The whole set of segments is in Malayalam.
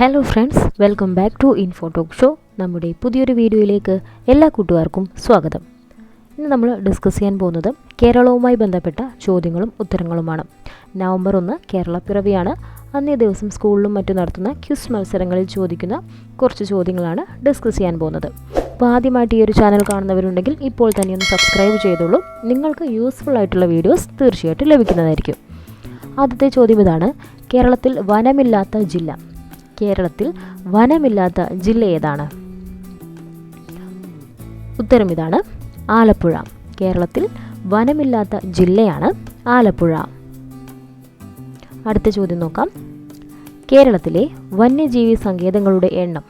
Hello friends welcome back to info talk show നമ്മുടെ പുതിയൊരു വീഡിയോയിലേക്ക് എല്ലാ കൂട്ടുകാർക്കും സ്വാഗതം. ഇന്ന് നമ്മൾ ഡിസ്കസ് ചെയ്യാൻ പോകുന്നത് കേരളവുമായി ബന്ധപ്പെട്ട ചോദ്യങ്ങളും ഉത്തരങ്ങളുമാണ്. നവംബർ ഒന്ന് കേരള പിറവിയാണ്. അന്നേ ദിവസം സ്കൂളിലും മറ്റും നടത്തുന്ന ക്യൂസ് മത്സരങ്ങളിൽ ചോദിക്കുന്ന കുറച്ച് ചോദ്യങ്ങളാണ് ഡിസ്കസ് ചെയ്യാൻ പോകുന്നത്. അപ്പോൾ ആദ്യമായിട്ട് ഈ ഒരു ചാനൽ കാണുന്നവരുണ്ടെങ്കിൽ ഇപ്പോൾ തന്നെ ഒന്ന് സബ്സ്ക്രൈബ് ചെയ്തോളൂ. നിങ്ങൾക്ക് യൂസ്ഫുൾ ആയിട്ടുള്ള വീഡിയോസ് തീർച്ചയായിട്ടും ലഭിക്കുന്നതായിരിക്കും. ആദ്യത്തെ ചോദ്യം ഇതാണ്. കേരളത്തിൽ വനമില്ലാത്ത ജില്ല. കേരളത്തിൽ വനമില്ലാത്ത ജില്ല ഏതാണ്? ഉത്തരം ഇതാണ് ആലപ്പുഴ. കേരളത്തിൽ വനമില്ലാത്ത ജില്ലയാണ് ആലപ്പുഴ. അടുത്ത ചോദ്യം നോക്കാം. കേരളത്തിലെ വന്യജീവി സങ്കേതങ്ങളുടെ എണ്ണം.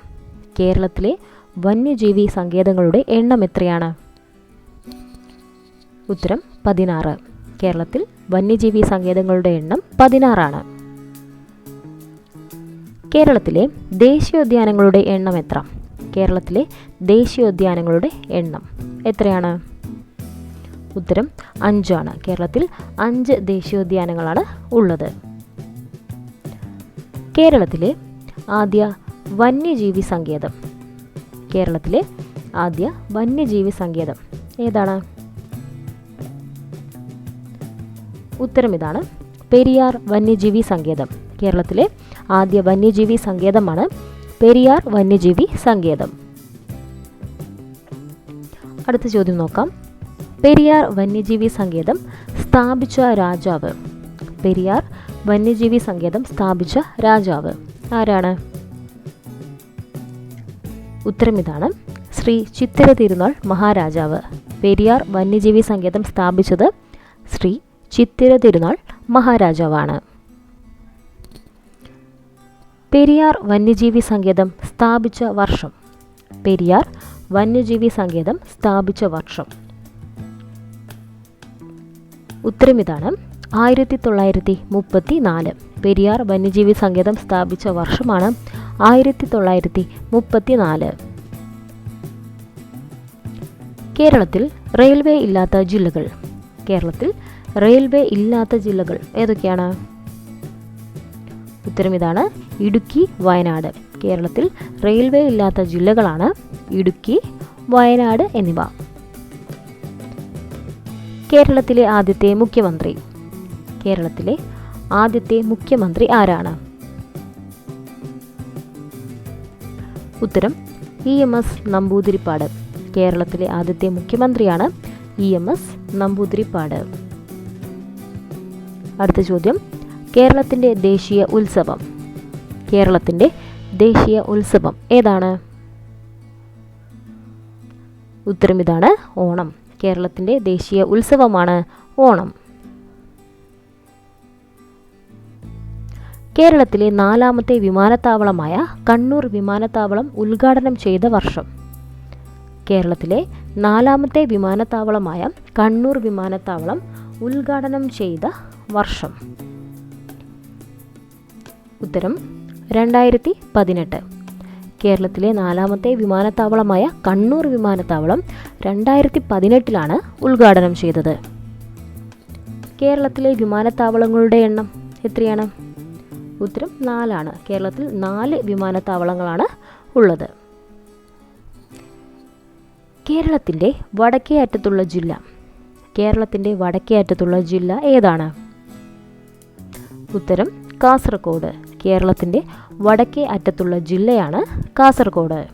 കേരളത്തിലെ വന്യജീവി സങ്കേതങ്ങളുടെ എണ്ണം എത്രയാണ്? ഉത്തരം പതിനാറ്. കേരളത്തിൽ വന്യജീവി സങ്കേതങ്ങളുടെ എണ്ണം പതിനാറാണ്. കേരളത്തിലെ ദേശീയോദ്യാനങ്ങളുടെ എണ്ണം എത്ര? കേരളത്തിലെ ദേശീയോദ്യാനങ്ങളുടെ എണ്ണം എത്രയാണ്? ഉത്തരം അഞ്ചാണ്. കേരളത്തിൽ അഞ്ച് ദേശീയോദ്യാനങ്ങളാണ് ഉള്ളത്. കേരളത്തിലെ ആദ്യ വന്യജീവി സങ്കേതം. കേരളത്തിലെ ആദ്യ വന്യജീവി സങ്കേതം ഏതാണ്? ഉത്തരം ഇതാണ് പെരിയാർ വന്യജീവി സങ്കേതം. കേരളത്തിലെ ആദ്യ വന്യജീവി സങ്കേതമാണ്. പെരിയാർ വന്യജീവി സങ്കേതം. അടുത്ത ചോദ്യം നോക്കാം. പെരിയാർ വന്യജീവി സങ്കേതം സ്ഥാപിച്ച രാജാവ്. പെരിയാർ വന്യജീവി സങ്കേതം സ്ഥാപിച്ച രാജാവ് ആരാണ്? ഉത്തരം ഇതാണ്. ശ്രീ ചിത്തിര തിരുനാൾ മഹാരാജാവ്. പെരിയാർ വന്യജീവി സങ്കേതം സ്ഥാപിച്ചത് ശ്രീ ചിത്തിര തിരുനാൾ മഹാരാജാവാണ്. പെരിയാർ വന്യജീവി സങ്കേതം സ്ഥാപിച്ച വർഷം. പെരിയാർ വന്യജീവി സങ്കേതം സ്ഥാപിച്ച വർഷം. ഉത്തരം ഇതാണ്. ആയിരത്തി തൊള്ളായിരത്തി മുപ്പത്തി നാല് പെരിയാർ വന്യജീവി സങ്കേതം സ്ഥാപിച്ച വർഷമാണ് ആയിരത്തി തൊള്ളായിരത്തി മുപ്പത്തി നാല് കേരളത്തിൽ റെയിൽവേ ഇല്ലാത്ത ജില്ലകൾ. കേരളത്തിൽ റെയിൽവേ ഇല്ലാത്ത ജില്ലകൾ ഏതൊക്കെയാണ്? ഉത്തരം ഇതാണ്. ഇടുക്കി വയനാട്. കേരളത്തിൽ റെയിൽവേ ഇല്ലാത്ത ജില്ലകളാണ് ഇടുക്കി വയനാട് എന്നിവ. കേരളത്തിലെ ആദ്യത്തെ മുഖ്യമന്ത്രി. കേരളത്തിലെ ആദ്യത്തെ മുഖ്യമന്ത്രി ആരാണ്? ഉത്തരം ഇ എം എസ് നമ്പൂതിരിപ്പാട്. കേരളത്തിലെ ആദ്യത്തെ മുഖ്യമന്ത്രിയാണ് ഇ എം എസ് നമ്പൂതിരിപ്പാട്. അടുത്ത ചോദ്യം കേരളത്തിന്റെ ദേശീയ ഉത്സവം. കേരളത്തിന്റെ ദേശീയ ഉത്സവം ഏതാണ്? ഉത്തരം ഇതാണ് ഓണം. കേരളത്തിന്റെ ദേശീയ ഉത്സവമാണ് ഓണം. കേരളത്തിലെ നാലാമത്തെ വിമാനത്താവളമായ കണ്ണൂർ വിമാനത്താവളം ഉദ്ഘാടനം ചെയ്ത വർഷം. കേരളത്തിലെ നാലാമത്തെ വിമാനത്താവളമായ കണ്ണൂർ വിമാനത്താവളം ഉദ്ഘാടനം ചെയ്ത വർഷം. ഉത്തരം രണ്ടായിരത്തി പതിനെട്ട് കേരളത്തിലെ നാലാമത്തെ വിമാനത്താവളമായ കണ്ണൂർ വിമാനത്താവളം രണ്ടായിരത്തി പതിനെട്ടിലാണ് ഉദ്ഘാടനം ചെയ്തത്. കേരളത്തിലെ വിമാനത്താവളങ്ങളുടെ എണ്ണം എത്രയാണ്? ഉത്തരം നാലാണ്. കേരളത്തിൽ നാല് വിമാനത്താവളങ്ങളാണ് ഉള്ളത്. കേരളത്തിന്റെ വടക്കേ അറ്റത്തുള്ള ജില്ല. കേരളത്തിന്റെ വടക്കേ അറ്റത്തുള്ള ജില്ല ഏതാണ്? ഉത്തരം കാസർഗോഡ്. കേരളത്തിന്റെ വടക്കേ അറ്റത്തുള്ള ജില്ലയാണ് കാസർഗോഡ്.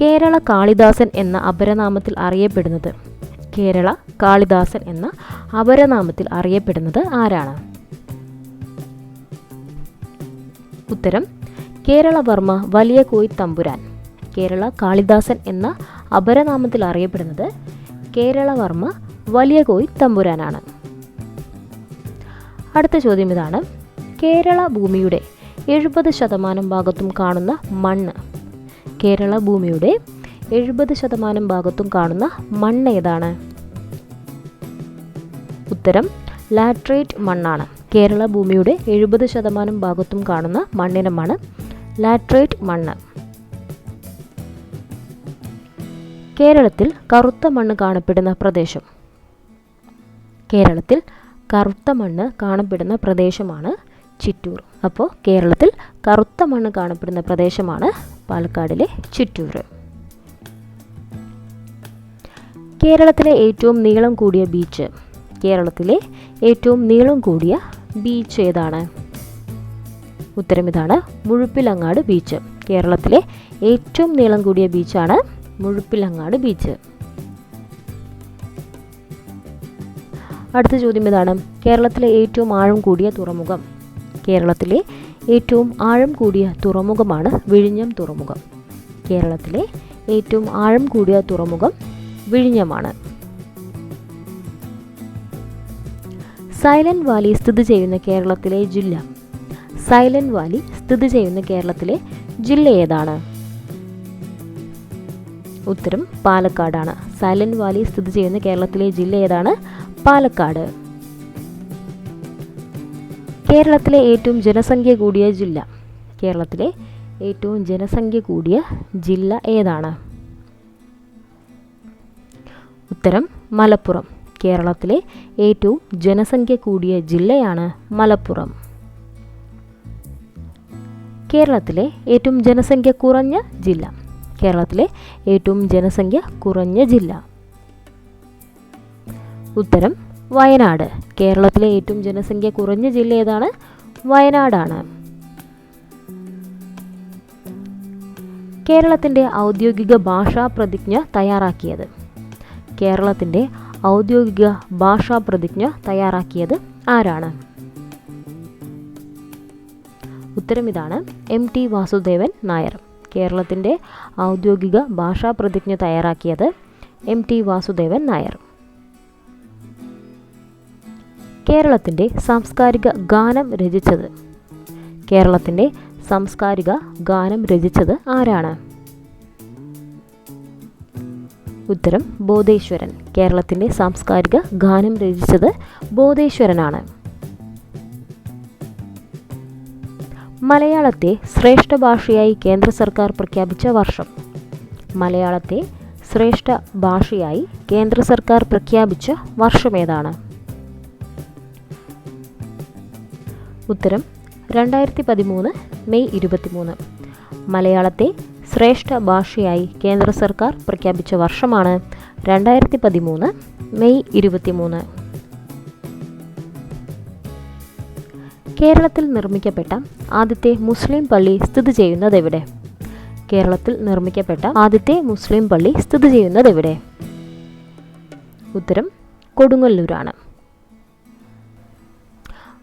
കേരള കാളിദാസൻ എന്ന അപരനാമത്തിൽ അറിയപ്പെടുന്നത്? കേരള കാളിദാസൻ എന്ന അപരനാമത്തിൽ അറിയപ്പെടുന്നത് ആരാണ്? ഉത്തരം കേരളവർമ്മ വലിയ കോയി തമ്പുരാൻ. കേരള കാളിദാസൻ എന്ന അപരനാമത്തിൽ അറിയപ്പെടുന്നത് കേരളവർമ്മ വലിയ കോയി തമ്പുരാനാണ്. അടുത്ത ചോദ്യം ഇതാണ്. കേരള ഭൂമിയുടെ എഴുപത് ശതമാനം ഭാഗത്തും കാണുന്ന മണ്ണ്. കേരള ഭൂമിയുടെ എഴുപത് ശതമാനം ഭാഗത്തും കാണുന്ന മണ്ണ് ഏതാണ്? ഉത്തരം ലാട്രേറ്റ് മണ്ണാണ്. കേരള ഭൂമിയുടെ എഴുപത് ശതമാനം ഭാഗത്തും കാണുന്ന മണ്ണിനമാണ് ലാട്രേറ്റ് മണ്ണ്. കേരളത്തിൽ കറുത്ത മണ്ണ് കാണപ്പെടുന്ന പ്രദേശം. കേരളത്തിൽ കറുത്ത മണ്ണ് കാണപ്പെടുന്ന പ്രദേശമാണ് ചിറ്റൂർ. അപ്പോൾ കേരളത്തിൽ കറുത്ത മണ്ണ് കാണപ്പെടുന്ന പ്രദേശമാണ് പാലക്കാടിലെ ചിറ്റൂർ. കേരളത്തിലെ ഏറ്റവും നീളം കൂടിയ ബീച്ച്. കേരളത്തിലെ ഏറ്റവും നീളം കൂടിയ ബീച്ച് ഏതാണ്? ഉത്തരം ഇതാണ് മുഴുപ്പിലങ്ങാട് ബീച്ച്. കേരളത്തിലെ ഏറ്റവും നീളം കൂടിയ ബീച്ചാണ് മുഴുപ്പിലങ്ങാട് ബീച്ച്. അടുത്ത ചോദ്യം ഇതാണ്. കേരളത്തിലെ ഏറ്റവും ആഴം കൂടിയ തുറമുഖം. കേരളത്തിലെ ഏറ്റവും ആഴം കൂടിയ തുറമുഖമാണ് വിഴിഞ്ഞം തുറമുഖം. കേരളത്തിലെ ഏറ്റവും ആഴം കൂടിയ തുറമുഖം വിഴിഞ്ഞമാണ്. സൈലന്റ് വാലി സ്ഥിതി ചെയ്യുന്ന കേരളത്തിലെ ജില്ല. സൈലന്റ് വാലി സ്ഥിതി ചെയ്യുന്ന കേരളത്തിലെ ജില്ല ഏതാണ്? ഉത്തരം പാലക്കാടാണ്. സൈലന്റ് വാലി സ്ഥിതി ചെയ്യുന്ന കേരളത്തിലെ ജില്ല ഏതാണ്? പാലക്കാട്. കേരളത്തിലെ ഏറ്റവും ജനസംഖ്യ കൂടിയ ജില്ല. കേരളത്തിലെ ഏറ്റവും ജനസംഖ്യ കൂടിയ ജില്ല ഏതാണ്? ഉത്തരം മലപ്പുറം. കേരളത്തിലെ ഏറ്റവും ജനസംഖ്യ കൂടിയ ജില്ലയാണ് മലപ്പുറം. കേരളത്തിലെ ഏറ്റവും ജനസംഖ്യ കുറഞ്ഞ ജില്ല. കേരളത്തിലെ ഏറ്റവും ജനസംഖ്യ കുറഞ്ഞ ജില്ല. ഉത്തരം വയനാട്. കേരളത്തിലെ ഏറ്റവും ജനസംഖ്യ കുറഞ്ഞ ജില്ല ഏതാണ്? വയനാടാണ്. കേരളത്തിന്റെ ഔദ്യോഗിക ഭാഷാ പ്രതിജ്ഞ തയ്യാറാക്കിയത്. കേരളത്തിന്റെ ഔദ്യോഗിക ഭാഷാ പ്രതിജ്ഞ തയ്യാറാക്കിയത് ആരാണ്? ഉത്തരം ഇതാണ് എം ടി വാസുദേവൻ നായർ. കേരളത്തിന്റെ ഔദ്യോഗിക ഭാഷാ പ്രതിജ്ഞ തയ്യാറാക്കിയത് എം ടി വാസുദേവൻ നായർ. കേരളത്തിന്റെ സാംസ്കാരിക ഗാനം രചിച്ചത്. കേരളത്തിന്റെ സാംസ്കാരിക ഗാനം രചിച്ചത് ആരാണ്? ഉത്തരം ബോധേശ്വരൻ. കേരളത്തിന്റെ സാംസ്കാരിക ഗാനം രചിച്ചത് ബോധേശ്വരനാണ്. മലയാളത്തെ ശ്രേഷ്ഠ ഭാഷയായി കേന്ദ്ര സർക്കാർ പ്രഖ്യാപിച്ച വർഷം. മലയാളത്തെ ശ്രേഷ്ഠ ഭാഷയായി കേന്ദ്ര സർക്കാർ പ്രഖ്യാപിച്ച വർഷം ഉത്തരം രണ്ടായിരത്തി പതിമൂന്ന് മെയ് ഇരുപത്തിമൂന്ന്. മലയാളത്തെ ശ്രേഷ്ഠ ഭാഷയായി കേന്ദ്ര സർക്കാർ പ്രഖ്യാപിച്ച വർഷമാണ് രണ്ടായിരത്തി പതിമൂന്ന് മെയ് ഇരുപത്തിമൂന്ന്. കേരളത്തിൽ നിർമ്മിക്കപ്പെട്ട ആദ്യത്തെ മുസ്ലിം പള്ളി സ്ഥിതി ചെയ്യുന്നത് എവിടെ? കേരളത്തിൽ നിർമ്മിക്കപ്പെട്ട ആദ്യത്തെ മുസ്ലിം പള്ളി സ്ഥിതി ചെയ്യുന്നത് എവിടെ? ഉത്തരം കൊടുങ്ങല്ലൂരാണ്.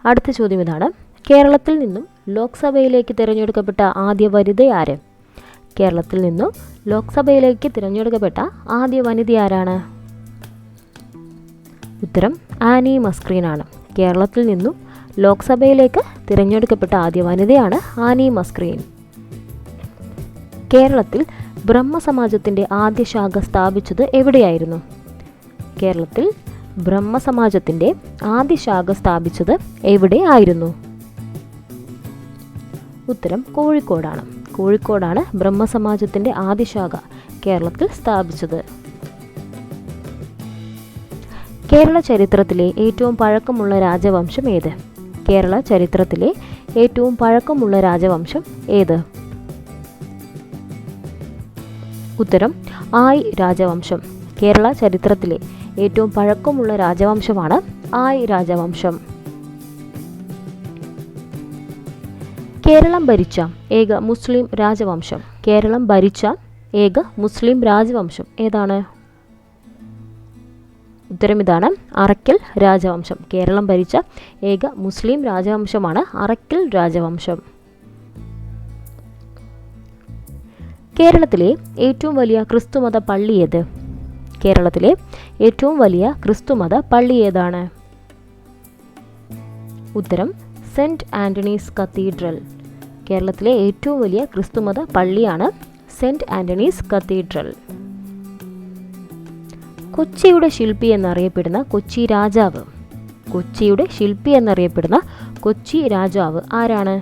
അടുത്ത ചോദ്യം ഇതാണ്. കേരളത്തിൽ നിന്നും ലോക്സഭയിലേക്ക് തിരഞ്ഞെടുക്കപ്പെട്ട ആദ്യ വനിത ആര്? കേരളത്തിൽ നിന്നും ലോക്സഭയിലേക്ക് തിരഞ്ഞെടുക്കപ്പെട്ട ആദ്യ വനിത ആരാണ്? ഉത്തരം ആനി മസ്ക്രീൻ ആണ് കേരളത്തിൽ നിന്നും ലോക്സഭയിലേക്ക് തിരഞ്ഞെടുക്കപ്പെട്ട ആദ്യ വനിതയാണ് ആനി മസ്ക്രീൻ. കേരളത്തിൽ ബ്രഹ്മസമാജത്തിന്റെ ആദ്യ ശാഖ സ്ഥാപിച്ചത് എവിടെയായിരുന്നു? കേരളത്തിൽ ബ്രഹ്മസമാജത്തിന്റെ ആദ്യ ശാഖ സ്ഥാപിച്ചത് എവിടെ ആയിരുന്നു? ഉത്തരം കോഴിക്കോടാണ്. കോഴിക്കോടാണ് ബ്രഹ്മസമാജത്തിന്റെ ആദ്യ ശാഖ കേരളത്തിൽ സ്ഥാപിച്ചത്. കേരള ചരിത്രത്തിലെ ഏറ്റവും പഴക്കമുള്ള രാജവംശം ഏത്? കേരള ചരിത്രത്തിലെ ഏറ്റവും പഴക്കമുള്ള രാജവംശം ഏത്? ഉത്തരം ആയി രാജവംശം. കേരള ചരിത്രത്തിലെ ഏറ്റവും പഴക്കമുള്ള രാജവംശമാണ് ആയ് രാജവംശം. കേരളം ഭരിച്ച ഏക മുസ്ലിം രാജവംശം. കേരളം ഭരിച്ച ഏക മുസ്ലിം രാജവംശം ഏതാണ്? ഉത്തരം ഇതാണ് അറക്കൽ രാജവംശം. കേരളം ഭരിച്ച ഏക മുസ്ലിം രാജവംശമാണ് അറക്കൽ രാജവംശം. കേരളത്തിലെ ഏറ്റവും വലിയ ക്രിസ്തുമത പള്ളി ഏത്? കേരളത്തിലെ ഏറ്റവും വലിയ ക്രിസ്തുമത പള്ളി ഏതാണ്? ഉത്തരം സെന്റ് ആന്റണീസ് കത്തീഡ്രൽ. കേരളത്തിലെ ഏറ്റവും വലിയ ക്രിസ്തുമത പള്ളിയാണ് സെന്റ് ആന്റണീസ് കത്തീഡ്രൽ. കൊച്ചിയുടെ ശില്പി എന്നറിയപ്പെടുന്ന കൊച്ചി രാജാവ്. കൊച്ചിയുടെ ശില്പി എന്നറിയപ്പെടുന്ന കൊച്ചി രാജാവ് ആരാണ്?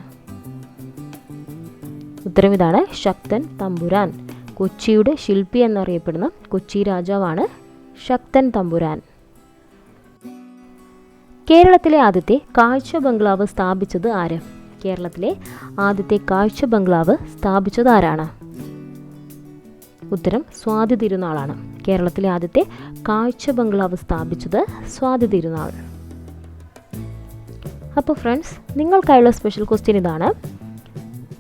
ഉത്തരം ഇതാണ് ശക്തൻ തമ്പുരാൻ. കൊച്ചിയുടെ ശില്പി എന്നറിയപ്പെടുന്ന കൊച്ചി രാജാവാണ് ശക്തൻ തമ്പുരാൻ. കേരളത്തിലെ ആദ്യത്തെ കാഴ്ച ബംഗ്ലാവ് സ്ഥാപിച്ചത് ആര്? കേരളത്തിലെ ആദ്യത്തെ കാഴ്ച ബംഗ്ലാവ് സ്ഥാപിച്ചത് ആരാണ്? ഉത്തരം സ്വാതി തിരുനാളാണ്. കേരളത്തിലെ ആദ്യത്തെ കാഴ്ച ബംഗ്ലാവ് സ്ഥാപിച്ചത് സ്വാതി തിരുനാൾ. അപ്പോൾ ഫ്രണ്ട്സ് നിങ്ങൾക്കായുള്ള സ്പെഷ്യൽ ക്വസ്റ്റ്യൻ ഇതാണ്.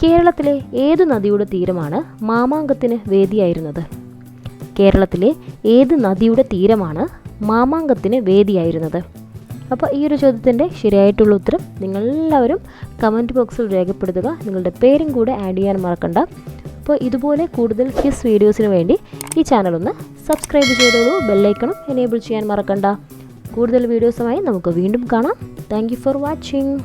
കേരളത്തിലെ ഏതു നദിയുടെ തീരമാണ് മാമാങ്കത്തിന് വേദിയായിരുന്നത്? കേരളത്തിലെ ഏത് നദിയുടെ തീരമാണ് മാമാങ്കത്തിന് വേദിയായിരുന്നത്? അപ്പോൾ ഈ ഒരു ചോദ്യത്തിന്റെ ശരിയായിട്ടുള്ള ഉത്തരം നിങ്ങളെല്ലാവരും കമന്റ് ബോക്സിൽ രേഖപ്പെടുത്തുക. നിങ്ങളുടെ പേരും കൂടെ ആഡ് ചെയ്യാൻ മറക്കണ്ട. അപ്പോൾ ഇതുപോലെ കൂടുതൽ ക്വിസ് വീഡിയോസിന് വേണ്ടി ഈ ചാനൽ ഒന്ന് സബ്സ്ക്രൈബ് ചെയ്തോളൂ. ബെല്ലൈക്കണം എനേബിൾ ചെയ്യാൻ മറക്കണ്ട. കൂടുതൽ വീഡിയോസുമായി നമുക്ക് വീണ്ടും കാണാം. Thank for watching